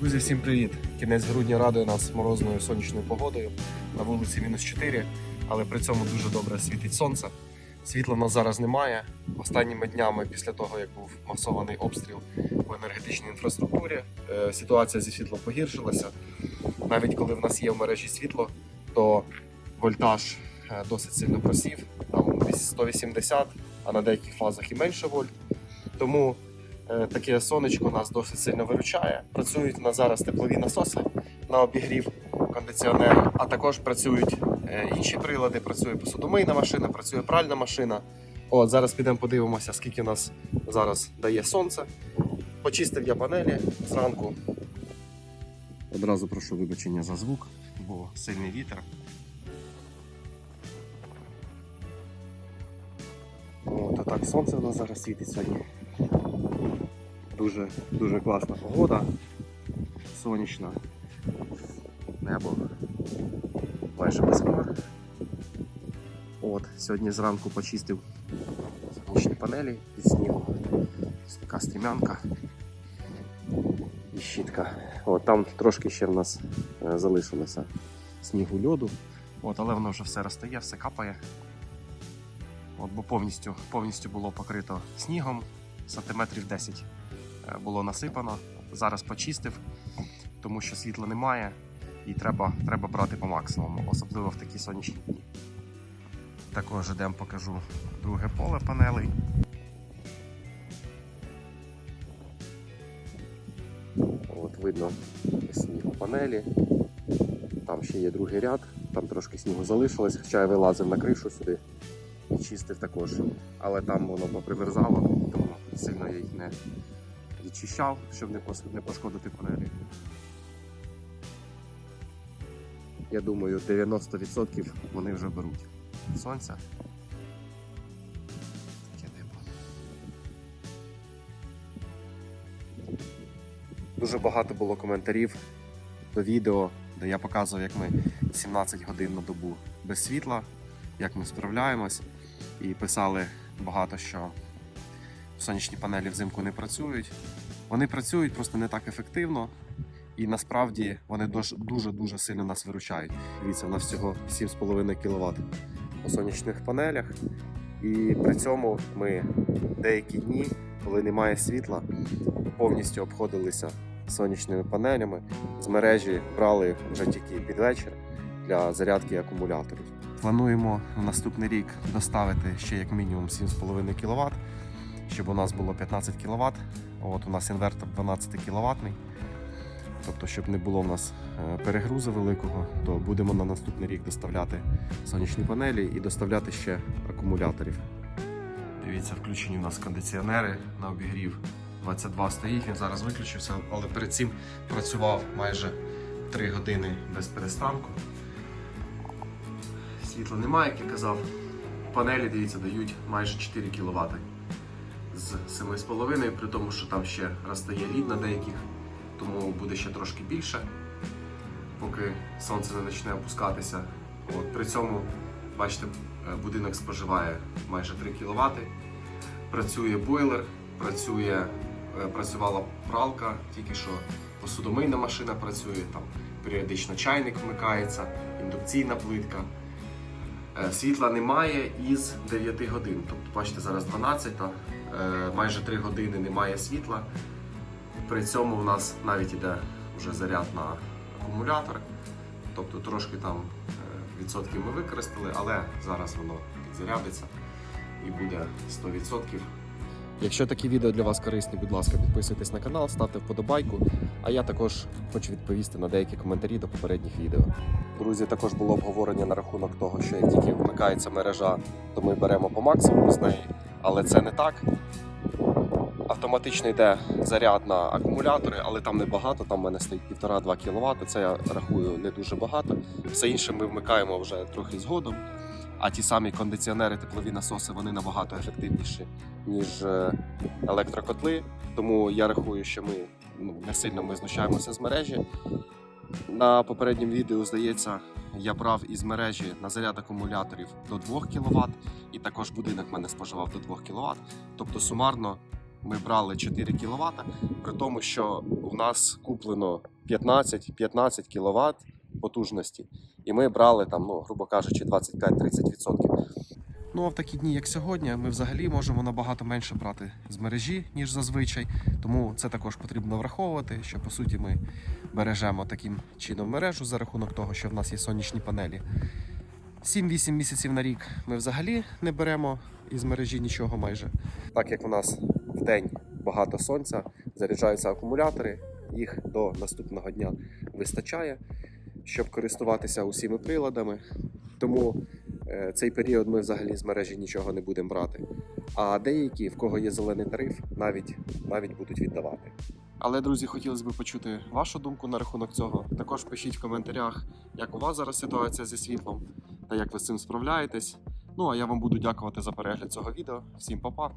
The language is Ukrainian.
Друзі, всім привіт! Кінець грудня радує нас морозною сонячною погодою. На вулиці мінус 4, але при цьому дуже добре світить сонце. Світла в нас зараз немає. Останніми днями, після того як був масований обстріл в енергетичній інфраструктурі, е, ситуація зі світлом погіршилася. Навіть коли в нас є в мережі світло, то вольтаж е, досить сильно просів, там 180, а на деяких фазах і менше вольт. Тому Таке сонечко нас досить сильно виручає. Працюють у нас зараз теплові насоси на обігрів кондиціонера, а також працюють е, інші прилади. Працює посудомийна машина, працює пральна машина. От зараз підемо подивимося, скільки нас зараз дає сонце. Почистив я панелі зранку. Одразу прошу вибачення за звук, бо сильний вітер. От, так сонце у нас зараз світить сьогодні. Дуже, дуже класна погода. Сонячна. Небо майже без хмар. От, сьогодні зранку почистив сонячні панелі під снігом. Така стрімянка і щітка. От, там трошки ще в нас е, залишилося снігу льоду. От, але воно вже все розтає, все капає. От, бо повністю, повністю було покрито снігом, сантиметрів 10 е, було насипано. Зараз почистив, тому що світла немає і треба, треба брати по максимуму, особливо в такі сонячні дні. Також йдемо покажу друге поле панелей. От видно сніг у панелі. Там ще є другий ряд, там трошки снігу залишилось, хоча я вилазив на кришу сюди і чистив також. Але там воно попримерзало, тому сильно я їх не відчищав, щоб не пошкодити панелі. Я думаю, 90% вони вже беруть сонця. Таке небо. Дуже багато було коментарів до відео, де я показував, як ми 17 годин на добу без світла, як ми справляємось. І писали багато, що сонячні панелі взимку не працюють. Вони працюють просто не так ефективно, і насправді вони дуже дуже сильно нас виручають. Дивіться, у нас всього 7,5 кВт по сонячних панелях. І при цьому ми деякі дні, коли немає світла, повністю обходилися сонячними панелями. З мережі брали вже тільки під вечір для зарядки акумуляторів. Плануємо на наступний рік доставити ще як мінімум 7,5 кВт, щоб у нас було 15 кВт. От у нас інвертор 12 кВт. Тобто, щоб не було в нас е, перегрузу великого, то будемо на наступний рік доставляти сонячні панелі і доставляти ще акумуляторів. Дивіться, включені у нас кондиціонери на обігрів. 22 стоїть, він зараз виключився, але перед цим працював майже 3 години без перестанку. Світла немає, як я казав. Панелі, дивіться, дають майже 4 кВт з 7,5, при тому, що там ще розтає лід на деяких, тому буде ще трошки більше, поки сонце не почне опускатися. От, при цьому, бачите, е, будинок споживає майже 3 кВт. Працює бойлер, працює, е, працювала пралка, тільки що посудомийна машина працює, там періодично чайник вмикається, індукційна плитка. Е, Світла немає із 9 годин. Тобто, бачите, зараз 12, е, майже 3 години немає світла. При цьому в нас навіть іде вже заряд на акумулятор. Тобто трошки там е, відсотків ми використали, але зараз воно підзарядиться і буде 100%. Якщо такі відео для вас корисні, будь ласка, підписуйтесь на канал, ставте вподобайку. А я також хочу відповісти на деякі коментарі до попередніх відео. Друзі, також було обговорення на рахунок того, що як тільки вмикається мережа, то ми беремо по максимуму з неї, але це не так. Автоматично йде заряд на акумулятори, але там небагато, там в мене стоїть 1,5-2 кВт, це я рахую не дуже багато. Все інше ми вмикаємо вже трохи згодом. А ті самі кондиціонери, теплові насоси, вони набагато ефективніші, ніж е, електрокотли. Тому я рахую, що ми ну, не сильно ми знущаємося з мережі. На попередньому відео, здається, я брав із мережі на заряд акумуляторів до 2 кВт, і також будинок мене споживав до 2 кВт. Тобто сумарно ми брали 4 кВт, при тому, що у нас куплено 15, 15 кВт потужності, і ми брали там, ну, грубо кажучи, 25-30%. Ну а в такі дні, як сьогодні, ми взагалі можемо набагато менше брати з мережі, ніж зазвичай. Тому це також потрібно враховувати, що по суті ми бережемо таким чином мережу за рахунок того, що в нас є сонячні панелі. 7-8 місяців на рік ми взагалі не беремо із мережі нічого майже. Так як у нас в день багато сонця, заряджаються акумулятори, їх до наступного дня вистачає, щоб користуватися усіми приладами. Тому цей період ми взагалі з мережі нічого не будемо брати. А деякі, в кого є зелений тариф, навіть, навіть будуть віддавати. Але, друзі, хотілося б почути вашу думку на рахунок цього. Також пишіть в коментарях, як у вас зараз ситуація зі світлом та як ви з цим справляєтесь. Ну а я вам буду дякувати за перегляд цього відео. Всім па-па!